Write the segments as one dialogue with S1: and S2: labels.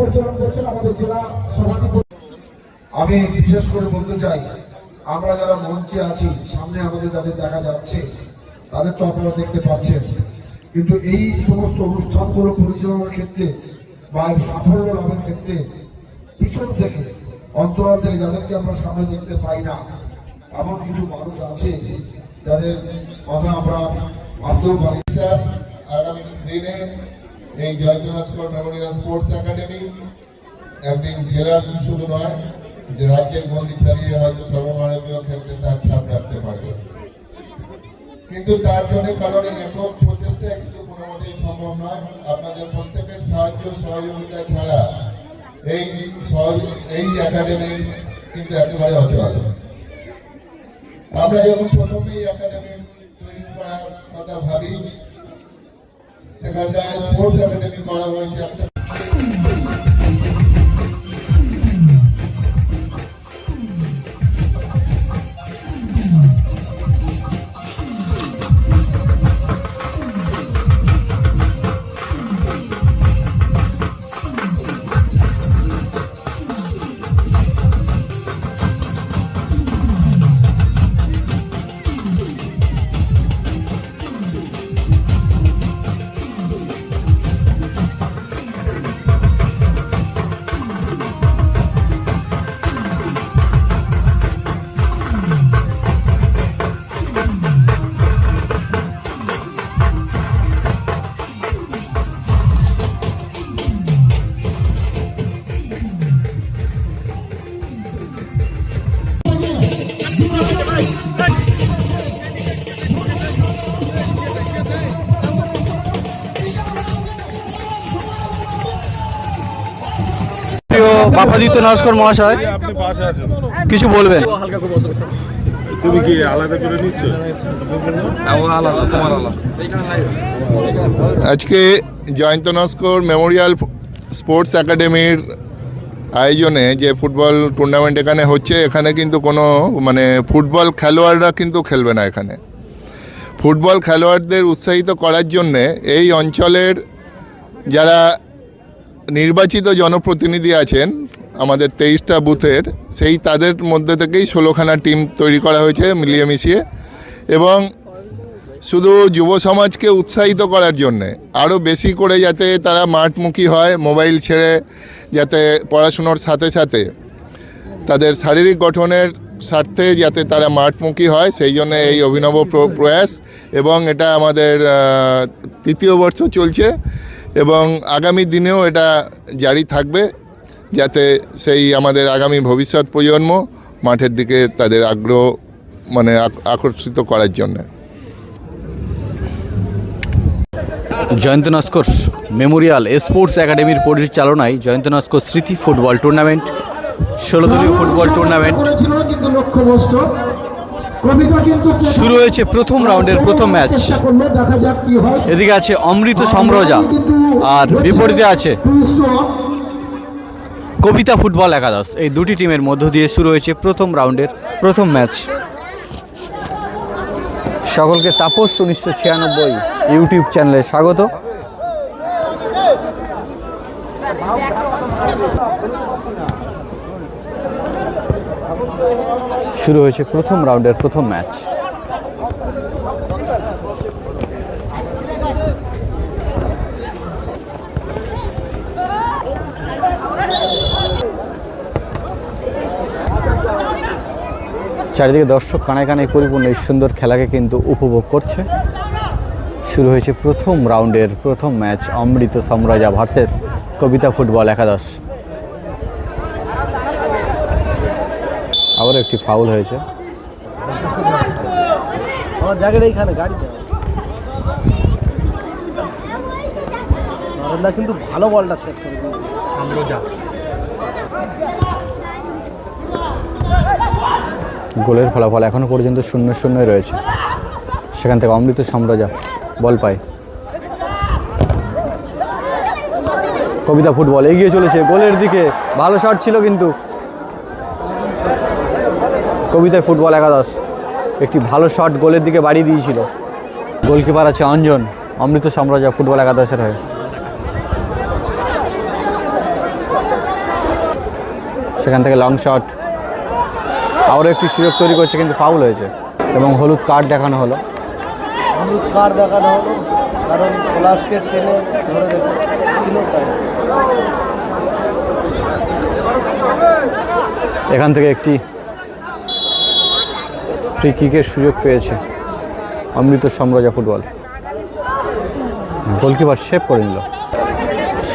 S1: পরিচালনা করছেন আমাদের জেলা সভাধিপতি আমি বিশেষ করে বলতে চাই, আমরা যারা মঞ্চে আছি, সামনে আমাদের যাদের দেখা যাচ্ছে, তাদের তো আপনারা দেখতে পাচ্ছেন। কিন্তু এই সমস্ত অনুষ্ঠানগুলো পরিচালনার ক্ষেত্রে বা সাফল্য লাভের ক্ষেত্রে পিছন থেকে, অন্তরাল থেকে যাদেরকে আমরা সামনে দেখতে পাই না, এমন কিছু মানুষ আছে যাদের কথা আমরা ভাবতেও পারি।
S2: আগামী দিনে এই জয়জনাস্কর মেমোরিয়াল স্পোর্টস একাডেমি একদিন জেলার শুধু নয়, যে রাজ্যের গন্ডি ছাড়িয়ে হয়তো সর্বভারতীয় ক্ষেত্রে তার ছাপ রাখতে পারবে। কিন্তু তার জন্য কারণ একক প্রচেষ্টা কিন্তু কোনো মতেই সম্ভব নয়। আপনাদের প্রত্যেকের সাহায্য সহযোগিতা ছাড়া এই এই একাডেমি কিন্তু একেবারে অচল। আমরা যখন প্রথমেই একাডেমি তৈরি করার কথা ভাবি সেখানটায় স্পোর্টস একাডেমি করা হয়েছে
S3: বাপাদিত্য নস্কর মহাশয়।
S4: আপনি পাশে আছেন
S3: কিছু বলবেন?
S4: তুমি কি আলাদা করে নিচ্ছ?
S2: আজকে জয়ন্ত নস্কর মেমোরিয়াল স্পোর্টস একাডেমির আয়োজনে যে ফুটবল টুর্নামেন্ট এখানে হচ্ছে এখানে কিন্তু কোনো মানে ফুটবল খেলোয়াড়রা কিন্তু খেলবে না এখানে। ফুটবল খেলোয়াড়দের উৎসাহিত করার জন্যে এই অঞ্চলের যারা নির্বাচিত জনপ্রতিনিধি আছেন আমাদের তেইশটা বুথের, সেই তাদের মধ্যে থেকেই ষোলোখানা টিম তৈরি করা হয়েছে মিলিয়ে মিশিয়ে। এবং শুধু যুব সমাজকে উৎসাহিত করার জন্যে, আরও বেশি করে যাতে তারা মাঠমুখী হয়, মোবাইল ছেড়ে যাতে পড়াশুনোর সাথে সাথে তাদের শারীরিক গঠনের স্বার্থে যাতে তারা মাঠমুখী হয়, সেই জন্য এই অভিনব প্র- প্রয়াস। এবং এটা আমাদের তৃতীয় বর্ষ চলছে এবং আগামী দিনেও এটা জারি থাকবে। যাতে সেই আমাদের আগামী ভবিষ্যৎ প্রজন্ম মাঠের দিকে তাদের আগ্রহ মানে আকর্ষিত করার জন্যে।
S3: জয়ন্ত নস্কর, মেমোরিয়াল স্পোর্টস একাডেমির পরিচালনায় জয়ন্ত নস্কর স্মৃতি ফুটবল টুর্নামেন্ট, ষোলো দলীয় ফুটবল টুর্নামেন্ট। শুরু হয়েছে প্রথম রাউন্ডের প্রথম ম্যাচ। এদিকে আছে অমৃত সম্রজা আর বিপরীতে আছে কবিতা ফুটবল একাদশ। এই দুটি টিমের মধ্য দিয়ে শুরু হয়েছে প্রথম রাউন্ডের প্রথম ম্যাচ। সকলকে তাপস উনিশশো ছিয়ানব্বই ইউটিউব চ্যানেলে স্বাগত। শুরু হয়েছে প্রথম রাউন্ডের প্রথম ম্যাচ। চারিদিকে দর্শক কানায় কানায় পরিপূর্ণ এই সুন্দর খেলাকে কিন্তু উপভোগ করছে। শুরু হয়েছে প্রথম রাউন্ডের প্রথম match Amrit Samraja versus Kabita football একাদশ। আবার একটি ফাউল হয়েছে।
S5: কিন্তু ভালো বলটা সেট করে
S3: গোলের ফলাফল এখনও পর্যন্ত শূন্য শূন্যই রয়েছে। সেখান থেকে অমৃত সম্রাজা বল পায় কবিতা ফুটবল এগিয়ে চলেছে গোলের দিকে। ভালো শট ছিল কিন্তু। কবিতায় ফুটবল একাদশ। একটি ভালো শট গোলের দিকে বাড়িয়ে দিয়েছিল। গোলকিপার আছে অঞ্জন, অমৃত সম্রাজা ফুটবল একাদশের হয়ে। সেখান থেকে লং শট আরও একটি সুযোগ তৈরি করছে কিন্তু ফাউল হয়েছে। এবং হলুদ কার্ড দেখানো হলো।
S5: হলুদ কার্ড দেখানো হলো কারণ পলাশকে টেনে ধরে ছিল তাই।
S3: এখান থেকে একটি ফ্রি কিকের সুযোগ পেয়েছে Amrit Samraja football goalkeeper save করে নিল।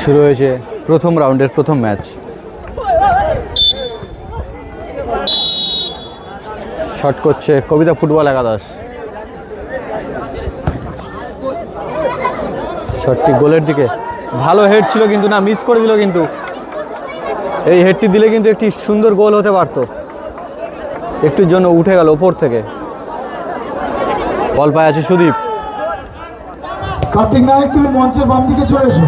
S3: শুরু হয়েছে প্রথম রাউন্ডের প্রথম ম্যাচ শট করছে কবিতা ফুটবল একাদশ। শটটি গোলের দিকে। ভালো হেড ছিল কিন্তু না মিস করে দিল কিন্তু। এই হেডটি দিলে কিন্তু একটি সুন্দর গোল হতে পারতো। একটুর জন্য উঠে গেল ওপর থেকে। বল পায় আছে সুদীপ।
S1: কার্তিক নায়ক, তুমি মঞ্চের বাম দিকে চলে এসো।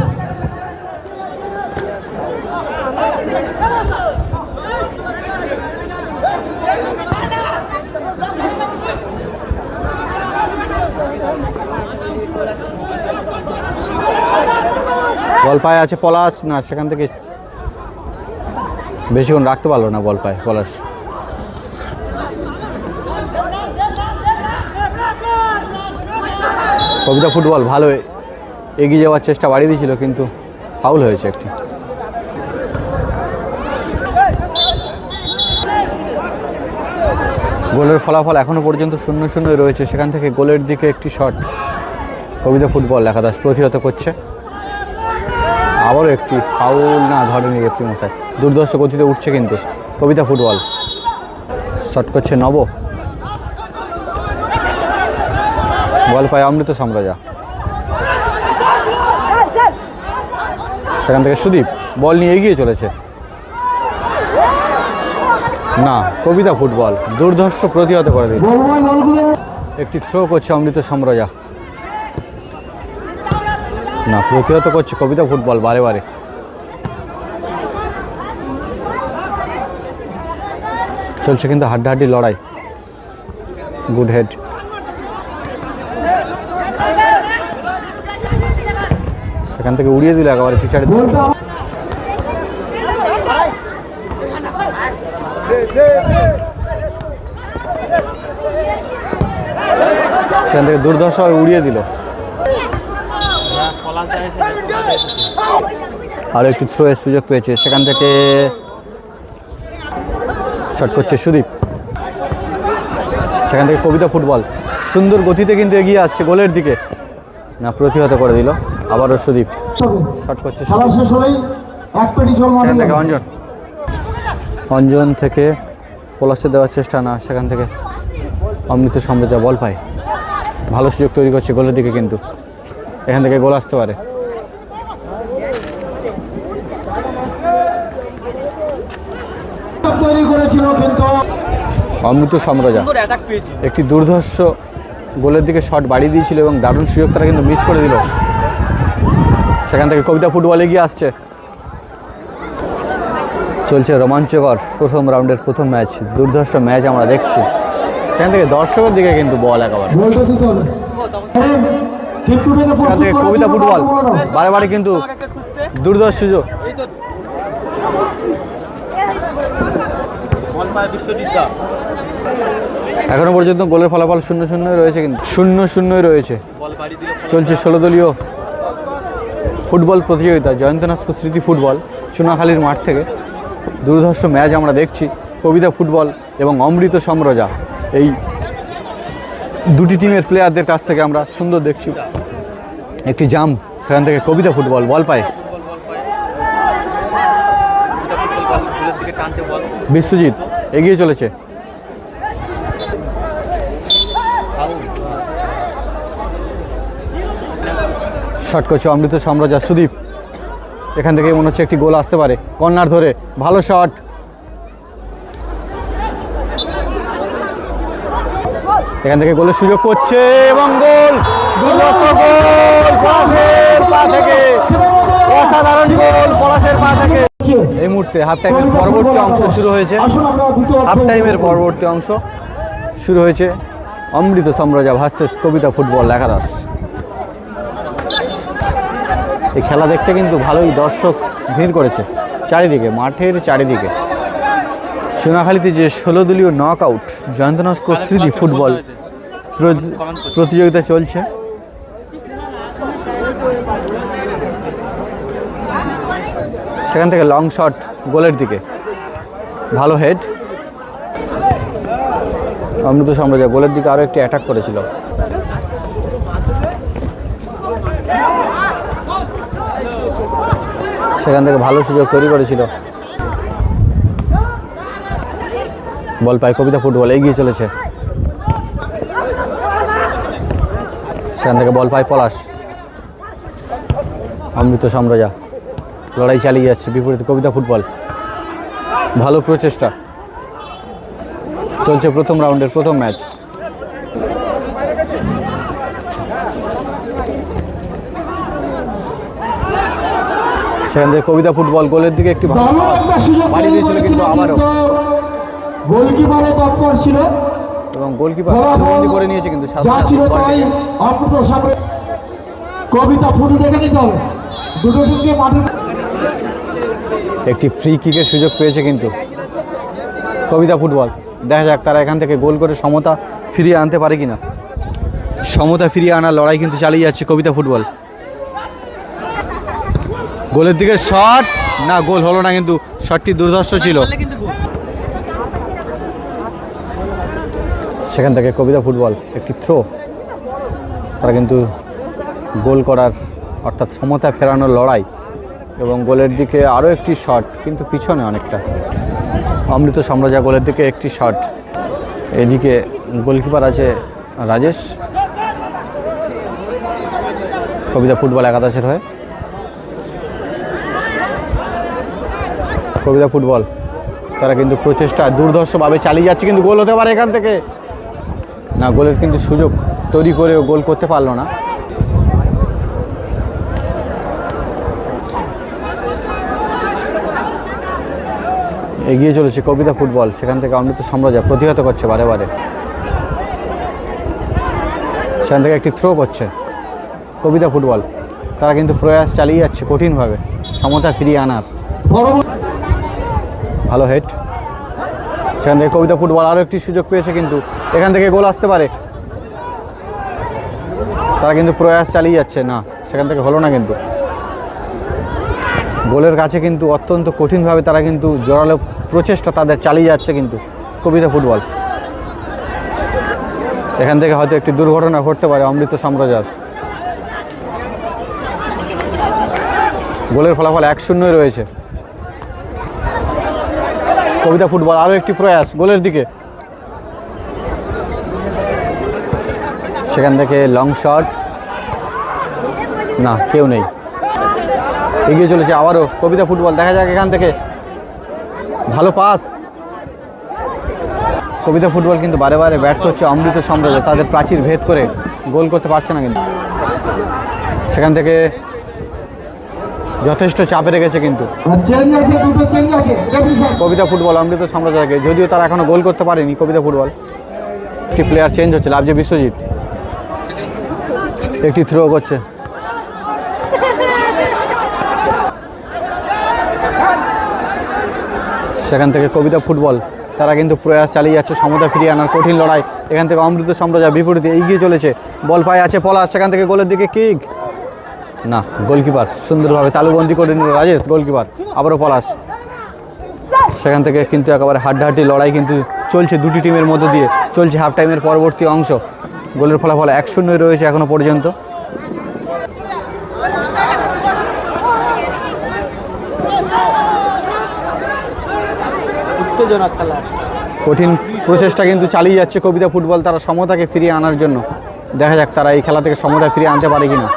S3: বল পায় আছে পলাশ, না, সেখান থেকে বেশিক্ষণ রাখতে পারল না বল পায় পলাশ। কবিতা ফুটবল ভালো এগিয়ে যাওয়ার চেষ্টা বাড়িয়ে দিয়েছিল, কিন্তু ফাউল হয়েছে একটি। গোলের ফলাফল এখনও পর্যন্ত শূন্য শূন্য রয়েছে। সেখান থেকে গোলের দিকে একটি শট। কবিতা ফুটবল একাদশ প্রতিহত করছে। আবারও একটি ফাউল না ধরেনি রেফরি মশাই। দুর্দর্শ গতিতে উঠছে কিন্তু কবিতা ফুটবল। শট করছে নব। বল পায় অমৃত সাম্রাজ্য। সেখান থেকে সুদীপ, বল নিয়ে এগিয়ে চলেছে। না, কবিতা ফুটবল, দুর্ধর্ষ প্রতিহত করে দিল। একটি থ্রো করছে অমৃত সাম্রাজ্য। না, প্রতিহত করছে, কবিতা ফুটবল, বারে বারে। চলছে কিন্তু হাড্ডাহাড্ডি লড়াই। গুড হেড সেখান থেকে উড়িয়ে দিল একেবারে পিছাড়ে সেখান থেকে দুর্দশায় উড়িয়ে দিল। আর একটু থ্রোয়ের সুযোগ পেয়েছে। সেখান থেকে শট করছে সুদীপ। সেখান থেকে কবিতা ফুটবল। সুন্দর গতিতে কিন্তু এগিয়ে আসছে গোলের দিকে। না প্রতিহত করে দিল। আবারও সুদীপ। শট করছে সেখান থেকে অঞ্জন। অঞ্জন থেকে পলাশে দেওয়ার চেষ্টা না সেখান থেকে অমৃত সাম্রাজ্য বল পায়। ভালো সুযোগ তৈরি করছে গোলের দিকে কিন্তু। এখান থেকে গোল আসতে পারে
S1: তৈরি করেছিল কিন্তু
S3: অমৃত সাম্রাজ্য। একটি দুর্ধর্ষ গোলের দিকে শট বাড়িয়ে দিয়েছিল এবং দারুণ সুযোগ তারা কিন্তু মিস করে দিল। সেখান থেকে কবিতা ফুটবলে গিয়ে আসছে। চলছে রোমাঞ্চকর প্রথম রাউন্ডের প্রথম ম্যাচ দুর্ধর্ষ ম্যাচ আমরা দেখছি। সেখান থেকে দর্শকের দিকে কিন্তু বল একেবারে। সেখান থেকে কবিতা ফুটবল। বারে বারে কিন্তু দুর্ধর্ষ সুযোগ। এখনও পর্যন্ত গোলের ফলাফল শূন্য শূন্যই রয়েছে কিন্তু শূন্য শূন্যই রয়েছে। চলছে ষোলো দলীয় ফুটবল প্রতিযোগিতা জয়ন্ত জয়ন্তনাস্ক স্মৃতি ফুটবল, চুনাখালীর মাঠ থেকে। দুর্ধর্ষ ম্যাচ আমরা দেখছি, কবিতা ফুটবল এবং অমৃত সমরজা, এই দুটি টিমের প্লেয়ারদের কাছ থেকে আমরা সুন্দর দেখছি। একটি জাম সেখান থেকে কবিতা ফুটবল, বল পায়। বিশ্বজিৎ, এগিয়ে চলেছে। শট করছে অমৃত সাম্রাজ্য সুদীপ। এখান থেকে মনে হচ্ছে একটি গোল আসতে পারে। কর্নার ধরে ভালো শট। এখান থেকে গোলের সুযোগ করছে এবং গোল। গোল পলাশের পা থেকে। অসাধারণ গোল পলাশের পা থেকে। এই মুহূর্তে হাফ টাইমের পরবর্তী অংশ শুরু হয়েছে। হাফ টাইমের পরবর্তী অংশ শুরু হয়েছে। অমৃত সাম্রাজ্য ভার্সেস কবিতা ফুটবল একাদশ এই খেলা দেখতে কিন্তু ভালোই দর্শক ভিড় করেছে চারিদিকে, মাঠের চারিদিকে। চুনাখালীতে যে ষোলো দলীয় নক আউট জয়ন্তনস্কর স্মৃতি ফুটবল প্রতিযোগিতা চলছে। সেখান থেকে লং শট গোলের দিকে। ভালো হেড অমৃত সাম্রাজ্য গোলের দিকে আরও একটি অ্যাটাক করেছিল। সেখান থেকে ভালো সুযোগ তৈরি করেছিল। বল পায় কবিতা ফুটবল, এগিয়ে চলেছে। সেখান থেকে বল পায় পলাশ। অমৃত সাম্রাজা লড়াই চালিয়ে যাচ্ছে বিপরীতে কবিতা ফুটবল। ভালো প্রচেষ্টা। চলছে প্রথম রাউন্ডের প্রথম ম্যাচ। সেখান থেকে কবিতা ফুটবল গোলের দিকে একটি বাড়ি দিয়েছিল কিন্তু আবারও।
S1: গোলকিপারও তৎপর ছিল।
S3: এবং গোলকিপার
S1: ফলাফল
S3: বন্দি করে নিয়েছে কিন্তু
S1: কবিতা ফুটে দেখে নিতে হবে। দুটো টিমকে মাঠে
S3: একটি ফ্রি কিকের সুযোগ পেয়েছে কিন্তু কবিতা ফুটবল। দেখা যাক তারা এখান থেকে গোল করে সমতা ফিরিয়ে আনতে পারে কিনা। সমতা ফিরিয়ে আনার লড়াই কিন্তু চালিয়ে যাচ্ছে কবিতা ফুটবল। গোলের দিকে শট। না গোল হলো না কিন্তু শটটি দুর্ধর্ষ ছিল। সেখান থেকে কবিতা ফুটবল একটি থ্রো তারা কিন্তু গোল করার অর্থাৎ সমতা ফেরানোর লড়াই। এবং গোলের দিকে আরও একটি শট কিন্তু পিছনে অনেকটা। অমৃত সাম্রাজ্য গোলের দিকে একটি শট এদিকে গোলকিপার আছে রাজেশ। কবিতা ফুটবল একাদশের হয়ে। কবিতা ফুটবল। তারা কিন্তু প্রচেষ্টা দুর্ধর্ষভাবে চালিয়ে যাচ্ছে, কিন্তু গোল হতে পারে এখান থেকে। না, গোলের কিন্তু সুযোগ তৈরি করেও গোল করতে পারল না। এগিয়ে চলেছে কবিতা ফুটবল, সেখান থেকে অমৃত সাম্রাজ্য প্রতিহত করছে বারে বারে। সেখান থেকে একটি থ্রো করছে কবিতা ফুটবল। তারা কিন্তু প্রয়াস চালিয়ে যাচ্ছে কঠিনভাবে, সমতা ফিরিয়ে আনার। ভালো হেড সেখান থেকে কবিতা ফুটবল আরও একটি সুযোগ পেয়েছে কিন্তু এখান থেকে গোল আসতে পারে। তারা কিন্তু প্রয়াস চালিয়ে যাচ্ছে, না, সেখান থেকে হলো না কিন্তু। গোলের কাছে কিন্তু অত্যন্ত কঠিনভাবে তারা কিন্তু জোরালো প্রচেষ্টা তাদের চালিয়ে যাচ্ছে কিন্তু কবিতা ফুটবল। এখান থেকে হয়তো একটি দুর্ঘটনা ঘটতে পারে অমৃত সাম্রাজ্যের। গোলের ফলাফল এক শূন্যই রয়েছে। কবিতা ফুটবল আরও একটি প্রয়াস, গোলের দিকে। সেখান থেকে লং শট না, কেউ নেই। এগিয়ে চলেছে আবারও কবিতা ফুটবল, দেখা যাক এখান থেকে। ভালো পাস কবিতা ফুটবল কিন্তু বারে বারে ব্যর্থ হচ্ছে অমৃত সাম্রাজ্য, তাদের প্রাচীর ভেদ করে গোল করতে পারছে না কিন্তু। সেখান থেকে যথেষ্ট চাপে রেখেছে কিন্তু।
S1: এটা
S3: কবিতা ফুটবল অমৃত সাম্রাজ্যকে যদিও তারা এখনও গোল করতে পারেনি কবিতা ফুটবল। একটি প্লেয়ার চেঞ্জ হচ্ছে লাভজে বিশ্বজিৎ। একটি থ্রো করছে। সেখান থেকে কবিতা ফুটবল। তারা কিন্তু প্রয়াস চালিয়ে যাচ্ছে সমতা ফিরিয়ে আনার কঠিন লড়াই। এখান থেকে অমৃত সাম্রাজ্য বিপরীতে এগিয়ে চলেছে। বল পায়ে আছে পলাশ সেখান থেকে গোলের দিকে কিক। না গোলকিপার সুন্দরভাবে তালুবন্দি করে নিল রাজেশ গোলকিপার আবারও পলাশ। সেখান থেকে কিন্তু একেবারে হাড্ডাহাড্ডি লড়াই কিন্তু চলছে দুটি টিমের মধ্যে দিয়ে চলছে হাফ টাইমের পরবর্তী অংশ। গোলের ফলাফল এক শূন্যই রয়েছে এখনও পর্যন্ত।
S5: উত্তেজনা খেলা।
S3: কঠিন প্রচেষ্টা কিন্তু চালিয়ে যাচ্ছে কবিতা ফুটবল তারা সমতাকে ফিরিয়ে আনার জন্য। দেখা যাক তারা এই খেলা থেকে সমতা ফিরিয়ে আনতে পারে কিনা।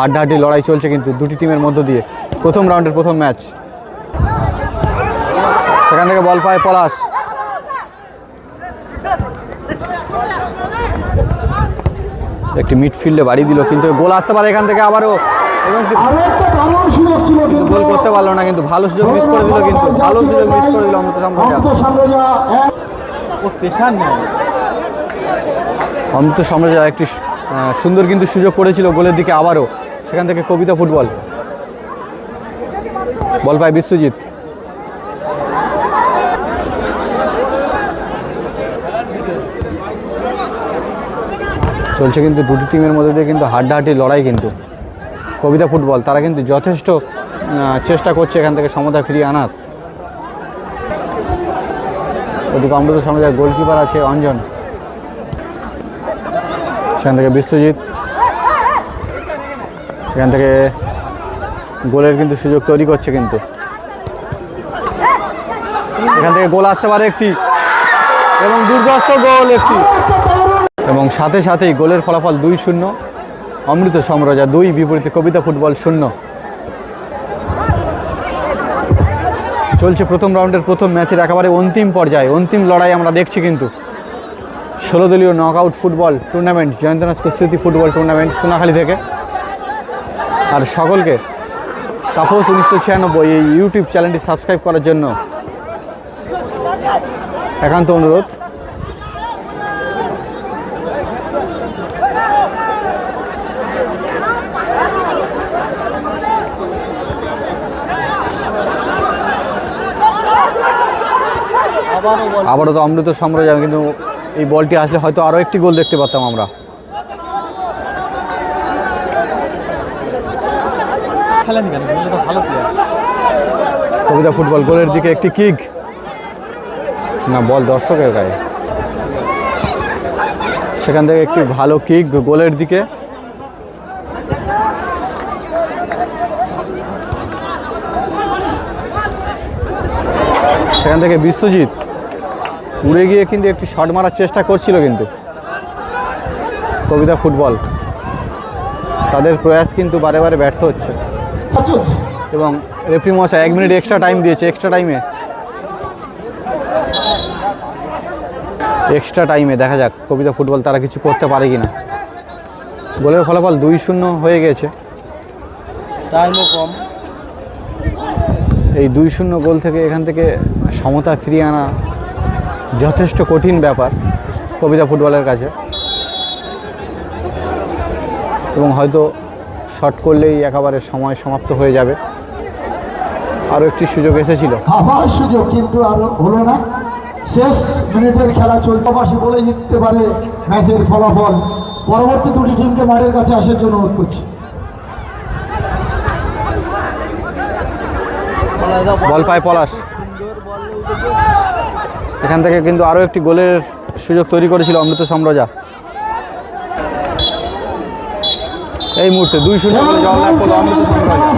S3: হাড্ডাহাড্ডি লড়াই চলছে কিন্তু দুটি টিমের মধ্য দিয়ে প্রথম রাউন্ডের প্রথম ম্যাচ। সেখান থেকে বল পায় পলাশ। একটি মিডফিল্ডে বাড়ি দিল কিন্তু গোল আসতে পারে এখান থেকে আবারও। এবং কি-
S1: আরও একটা দারুণ সুযোগ ছিল
S3: কিন্তু গোল করতে পারল না কিন্তু ভালো সুযোগ মিস করে দিল কিন্তু ভালো সুযোগ মিস করে দিল অমৃত সাম্রাজ্য
S1: অমৃত সাম্রাজ্য
S3: একটি সুন্দর কিন্তু সুযোগ করেছিল গোলের দিকে আবারও। সেখান থেকে কবিতা ফুটবল। বল পায় বিশ্বজিৎ। চলছে কিন্তু দুটি টিমের মধ্যে দিয়ে কিন্তু হাড্ডাহাড্ডি লড়াই কিন্তু। কবিতা ফুটবল, তারা কিন্তু যথেষ্ট চেষ্টা করছে এখান থেকে সমতা ফিরিয়ে আনার। ওদিকে অমৃত সামনে গোলকিপার আছে অঞ্জন। সেখান থেকে বিশ্বজিৎ। এখান থেকে গোলের কিন্তু সুযোগ তৈরি করছে কিন্তু। এখান থেকে গোল আসতে পারে একটি এবং দুর্গস্ত গোল একটি। এবং সাথে সাথেই গোলের ফলাফল দুই শূন্য, অমৃত সমরজা দুই, বিপরীতে কবিতা ফুটবল শূন্য। চলছে প্রথম রাউন্ডের প্রথম ম্যাচের একেবারে অন্তিম পর্যায়ে, অন্তিম লড়াই আমরা দেখছি কিন্তু। ষোলো দলীয় নকআউট ফুটবল টুর্নামেন্ট জয়ন্তনাথ স্মৃতি ফুটবল টুর্নামেন্ট সোনাখালী থেকে। আর সকলকে তাপস উনিশশো ছিয়ানব্বই এই ইউটিউব চ্যানেলটি সাবস্ক্রাইব করার জন্য একান্ত অনুরোধ।
S5: আবারও
S3: তো অমৃত সাম্রাজ্য কিন্তু এই বলটি আসলে হয়তো আরও একটি গোল দেখতে পারতাম আমরা।
S5: কেন? তো ভালো
S3: কবিতা ফুটবল গোলের দিকে একটি কিক। না, বল দর্শকের গায়ে। সেখান থেকে একটি ভালো কিক গোলের দিকে। সেখান থেকে বিশ্বজিৎ উড়ে গিয়ে কিন্তু একটি শট মারার চেষ্টা করছিল কিন্তু। কবিতা ফুটবল, তাদের প্রয়াস কিন্তু বারে বারে ব্যর্থ হচ্ছে। এবং রেফরি মশাই এক মিনিট এক্সট্রা টাইম দিয়েছে এক্সট্রা টাইমে এক্সট্রা টাইমে দেখা যাক কবিতা ফুটবল তারা কিছু করতে পারে কি না গোলের ফলাফল দুই শূন্য হয়ে গেছে।
S5: টাইমও কম।
S3: এই দুই শূন্য গোল থেকে এখান থেকে সমতা ফিরিয়ে আনা যথেষ্ট কঠিন ব্যাপার কবিতা ফুটবলের কাছে। এবং হয়তো শট করলেই একেবারে সময় সমাপ্ত হয়ে যাবে। আরও একটি সুযোগ এসেছিল।
S1: আবার সুযোগ কিন্তু আর হলো না। শেষ মিনিটের খেলা চলতে পাশে বলে জিততে পারে ম্যাচের ফলাফল। পরবর্তী দুটি টিমকে মাঠের কাছে আসার জন্য অনুরোধ করছি।
S3: বল পায় পলাশ। এখান থেকে কিন্তু আরও একটি গোলের সুযোগ তৈরি করেছিল অমৃত সাম্রাজা। এই মুহূর্তে দুই শূন্য জয়লাভ করল অমৃত সাম্রাজা